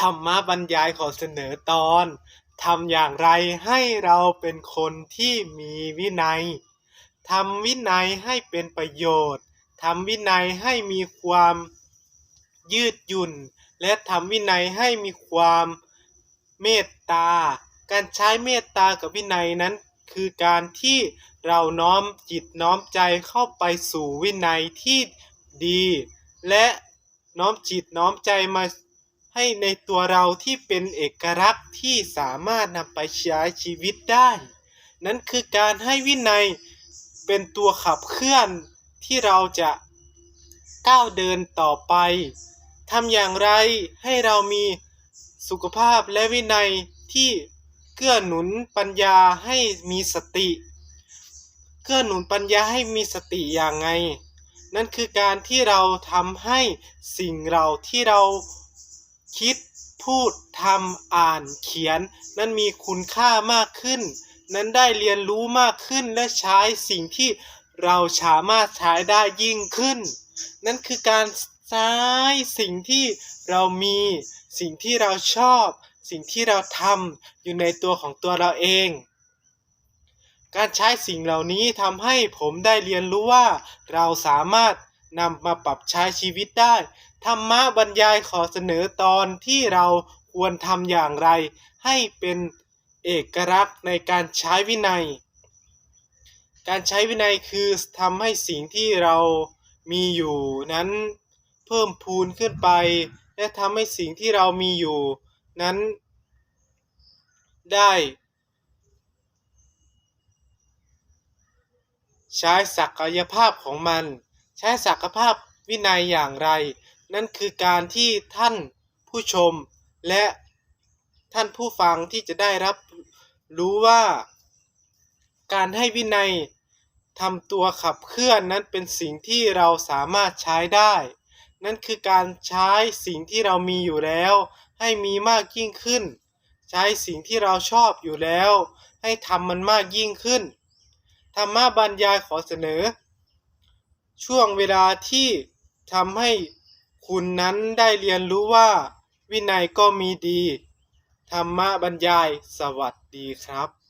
ธรรมบรรยายขอเสนอตอนทำอย่างไรให้เราเป็นคนที่มีวินัยทำวินัยให้เป็นประโยชน์ทำวินัยให้มีความยืดหยุ่น และทำวินัยให้มีความเมตตา การใช้เมตตากับวินัยนั้นคือการที่เราน้อมจิตน้อมใจเข้าไปสู่วินัยที่ดี และน้อมจิตน้อมใจมา ให้ในตัวเราที่เป็นเอกลักษณ์ที่สามารถนำไปใช้ชีวิตได้ นั่นคือการให้วินัยเป็นตัวขับเคลื่อนที่เราจะก้าวเดินต่อไปทำอย่างไรให้เรามีสุขภาพและวินัยที่เกื้อหนุนปัญญาให้มีสติ เกื้อหนุนปัญญาให้มีสติอย่างไง นั่นคือการที่เราทำให้สิ่งเราที่เรา คิด พูดทำอ่านเขียน นั้นมีคุณค่ามากขึ้น นั้นได้เรียนรู้มากขึ้นและใช้สิ่งที่เราสามารถใช้ได้ยิ่งขึ้น นั่นคือการใช้สิ่งที่เรามี สิ่งที่เราชอบ สิ่งที่เราทำอยู่ในตัวของตัวเราเองการใช้สิ่งเหล่านี้ทำให้ผมได้เรียนรู้ว่า เราสามารถนำมาปรับใช้ชีวิตได้ ธรรมะบรรยายขอเสนอตอนที่เราควรทำอย่างไร ให้เป็นเอกลักษณ์ในการใช้วินัย การใช้วินัยคือทำให้สิ่งที่เรามีอยู่นั้นเพิ่มพูนขึ้นไป และทำให้สิ่งที่เรามีอยู่นั้นได้ ใช้ศักยภาพของมัน ใช้ศักยภาพวินัยอย่างไร นั่นคือการที่ท่านผู้ชมและท่านผู้ฟังที่จะได้รับรู้ว่า การให้วินัยทำตัวขับเคลื่อนนั้นเป็นสิ่งที่เราสามารถใช้ได้ นั่นคือการใช้สิ่งที่เรามีอยู่แล้ว ให้มีมากยิ่งขึ้น ใช้สิ่งที่เราชอบอยู่แล้ว ให้ทำมันมากยิ่งขึ้นธรรมะบรรยายขอเสนอ ช่วงเวลาที่ทำให้ คุณนั้นได้เรียนรู้ว่า วินัยก็มีดี ธรรมะบรรยายสวัสดีครับ